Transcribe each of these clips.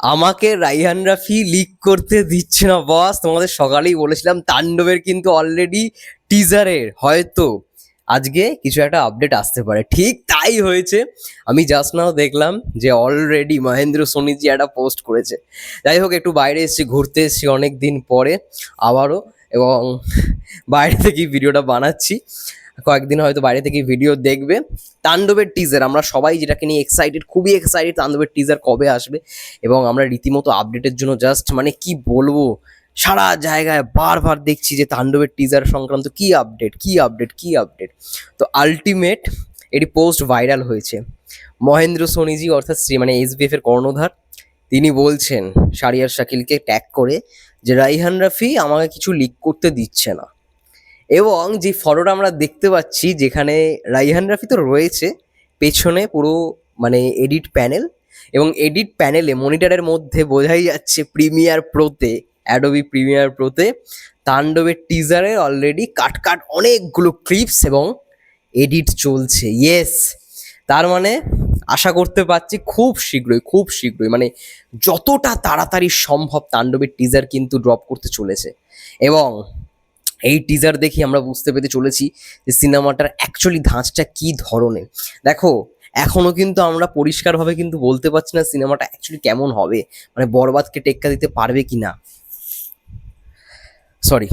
আমাকে রাইহান রাফি লিক করতে দিচ্ছে না বস তোমাদের সকালেই বলেছিলাম, তাণ্ডবের কিন্তু অলরেডি টিজারের হয়তো। আজকে কিছু একটা আপডেট আসতে পারে। ঠিক তাই হয়েছে। আমি জাস্ট নাও দেখলাম যে অলরেডি মহেন্দ্র সোনিজি একটা পোস্ট করেছে। যাই হোক, একটু বাইরে এসেছি, ঘুরতে এসেছি অনেক দিন পরে আবারও, এবং বাইরে থেকে ভিডিওটা বানাচ্ছি। কয়েকদিন হয়তো বাইরে থেকে ভিডিও দেখবে। তাণ্ডবের টিজার আমরা সবাই যেটাকে নিয়ে এক্সাইটেড খুবই এক্সাইটেড তাণ্ডবের টিজার কবে আসবে এবং আমরা রীতিমতো আপডেটের জন্য জাস্ট মানে কি বলব? সারা জায়গায় বারবার দেখছি যে তাণ্ডবের টিজার সংক্রান্ত কি আপডেট কি আপডেট কি আপডেট তো আলটিমেট এটি পোস্ট ভাইরাল হয়েছে। মহেন্দ্র সোনিজি অর্থাৎ শ্রী মানে এসবিএফ এর কর্ণধার, তিনি বলছেন শারিয়ার শাকিলকে ট্যাগ করে যে, রাইহান রাফি আমাকে কিছু লিক করতে দিচ্ছে না। এবং যে ফটোটা আমরা দেখতে পাচ্ছি, যেখানে রাইহান রাফি তো রয়েছে, পেছনে পুরো মানে এডিট প্যানেল এবং এডিট প্যানেলে মনিটরের মধ্যে বোঝাই যাচ্ছে প্রিমিয়ার প্রোতে, অ্যাডোবি প্রিমিয়ার প্রোতে তাণ্ডবের টিজারে অলরেডি কাট কাট অনেকগুলো ক্লিপস এবং এডিট চলছে। ইয়েস তার মানে আশা করতে পারছি খুব শীঘ্রই খুব শীঘ্রই মানে যতটা তাড়াতাড়ি সম্ভব তাণ্ডবের টিজার কিন্তু ড্রপ করতে চলেছে। এবং এই টিজার দেখি আমরা বুঝতে পেরে চলেছি যে সিনেমাটার অ্যাকচুয়ালি ধাঁচটা কি ধরনের। দেখো এখনও কিন্তু আমরা পরিষ্কারভাবে কিন্তু বলতে পারছি না সিনেমাটা অ্যাকচুয়ালি কেমন হবে মানে বরবাদকে টেক্কা দিতে পারবে কি না সরি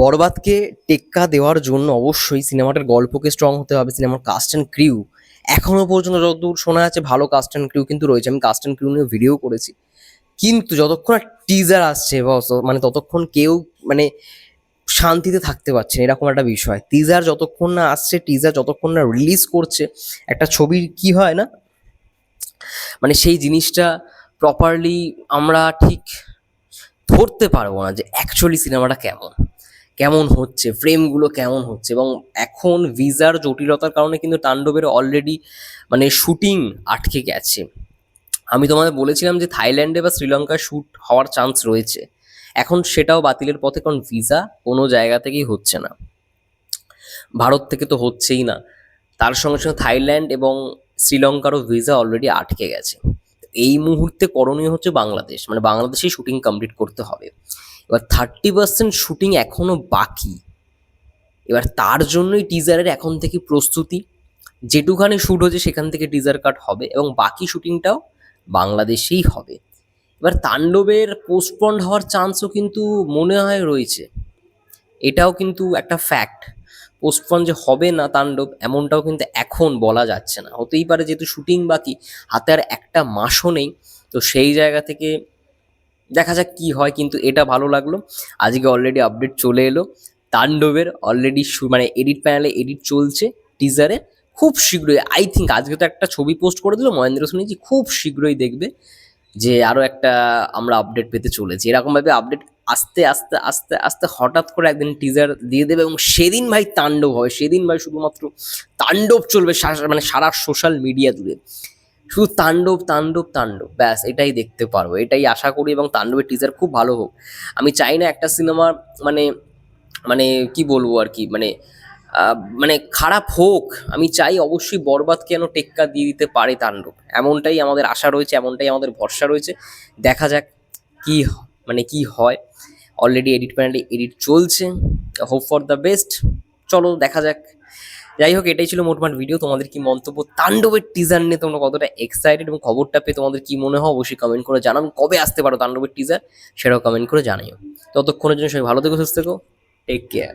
বরবাদকে টেক্কা দেওয়ার জন্য অবশ্যই সিনেমাটার গল্পকে স্ট্রং হতে হবে সিনেমার কাস্ট অ্যান্ড ক্রিউ এখনও পর্যন্ত যতদূর শোনা যাচ্ছে ভালো কাস্ট অ্যান্ড ক্রিউ কিন্তু রয়েছে, আমি কাস্ট অ্যান্ড ক্রিউ নিয়ে ভিডিও করেছি। কিন্তু যতক্ষণ টিজার আসছে মানে ততক্ষণ কেউ মানে শান্তিতে থাকতে পারছে না, এরকম একটা বিষয়। টিজার যতক্ষণ না আসছে টিজার যতক্ষণ না রিলিজ করছে, একটা ছবির কি হয় না? মানে সেই জিনিসটা প্রপারলি আমরা ঠিক ধরতে পারব না যে অ্যাকচুয়ালি সিনেমাটা কেমন। কেমন হচ্ছে ফ্রেমগুলো কেমন হচ্ছে, এবং এখন ভিসার জটিলতার কারণে কিন্তু তাণ্ডবের অলরেডি মানে শুটিং আটকে গেছে। আমি তোমাদের বলেছিলাম যে থাইল্যান্ডে বা শ্রীলঙ্কায় শ্যুট হওয়ার চান্স রয়েছে। এখন সেটাও বাতিলের পথে, কারণ ভিসা কোনো জায়গা থেকেই হচ্ছে না। ভারত থেকে তো হচ্ছেই না। তার সঙ্গে সঙ্গে থাইল্যান্ড এবং শ্রীলঙ্কারও ভিসা অলরেডি আটকে গেছে। এই মুহূর্তে করণীয় হচ্ছে বাংলাদেশ। মানে বাংলাদেশেই শুটিং কমপ্লিট করতে হবে। এবার থার্টি পার্সেন্ট শুটিং এখনও বাকি। এবার তার জন্যই টিজারের এখন থেকে প্রস্তুতি। যেটুখানি শ্যুট হচ্ছে সেখান থেকে টিজার কাট হবে এবং বাকি শুটিংটাও বাংলাদেশেই হবে। এবার তাণ্ডবের পোস্টপন্ড হওয়ার চান্সও কিন্তু মনে হয় রয়েছে। এটাও কিন্তু একটা ফ্যাক্ট পোস্টপন যে হবে না তাণ্ডব, এমনটাও কিন্তু এখন বলা যাচ্ছে না। হতেই পারে যেহেতু শুটিং বাকি, হাতে আর একটা মাসও নেই, তো সেই জায়গা থেকে দেখা যাক কি হয়, কিন্তু এটা ভালো লাগল। আজকে অলরেডি আপডেট চলে এলো। তাণ্ডবের অলরেডি মানে এডিট প্যানেলে এডিট চলছে টিজারে খুব শীঘ্রই আই থিঙ্ক আজকে তো একটা ছবি পোস্ট করে দিল, মহেন্দ্র শুনেছি খুব শীঘ্রই দেখবে। যে আরও একটা আমরা আপডেট পেতে চলেছি। এরকমভাবে আপডেট আস্তে আস্তে আস্তে আস্তে হঠাৎ করে একদিন টিজার দিয়ে দেবে এবং সেদিন ভাই তাণ্ডব হবে। সেদিন ভাই শুধুমাত্র তাণ্ডব চলবে মানে সারা সোশ্যাল মিডিয়া জুড়ে। শুধু তাণ্ডব তাণ্ডব তাণ্ডব, ব্যাস, এটাই দেখতে পারব। এটাই আশা করি এবং তাণ্ডবের টিজার খুব ভালো হোক। আমি চাই না একটা সিনেমা মানে মানে কি বলব আর কি মানে মানে খারাপ হোক, আমি চাই অবশ্যই বরবাদ কেন টেক্কা দিয়ে দিতে পারে তাণ্ডব। এমনটাই আমাদের আশা রয়েছে, এমনটাই আমাদের ভরসা রয়েছে। দেখা যাক কি মানে কি হয়। অলরেডি এডিট প্যানেলে এডিট চলছে। হোপ ফর দ্য বেস্ট চলো, দেখা যাক। যাই হোক, এটাই ছিল মোটমাট ভিডিও তোমাদের কি মন্তব্য? তাণ্ডবের টিজার নিয়ে তোমরা কতটা এক্সাইটেড এবং খবরটা পেয়ে তোমাদের কি মনে হয়? অবশ্যই কমেন্ট করে জানান কবে আসতে পারো তাণ্ডবের টিজার সেটাও কমেন্ট করে জানাইও ততক্ষণের জন্য সবাই ভালো থেকো, সুস্থ থেকো। Take care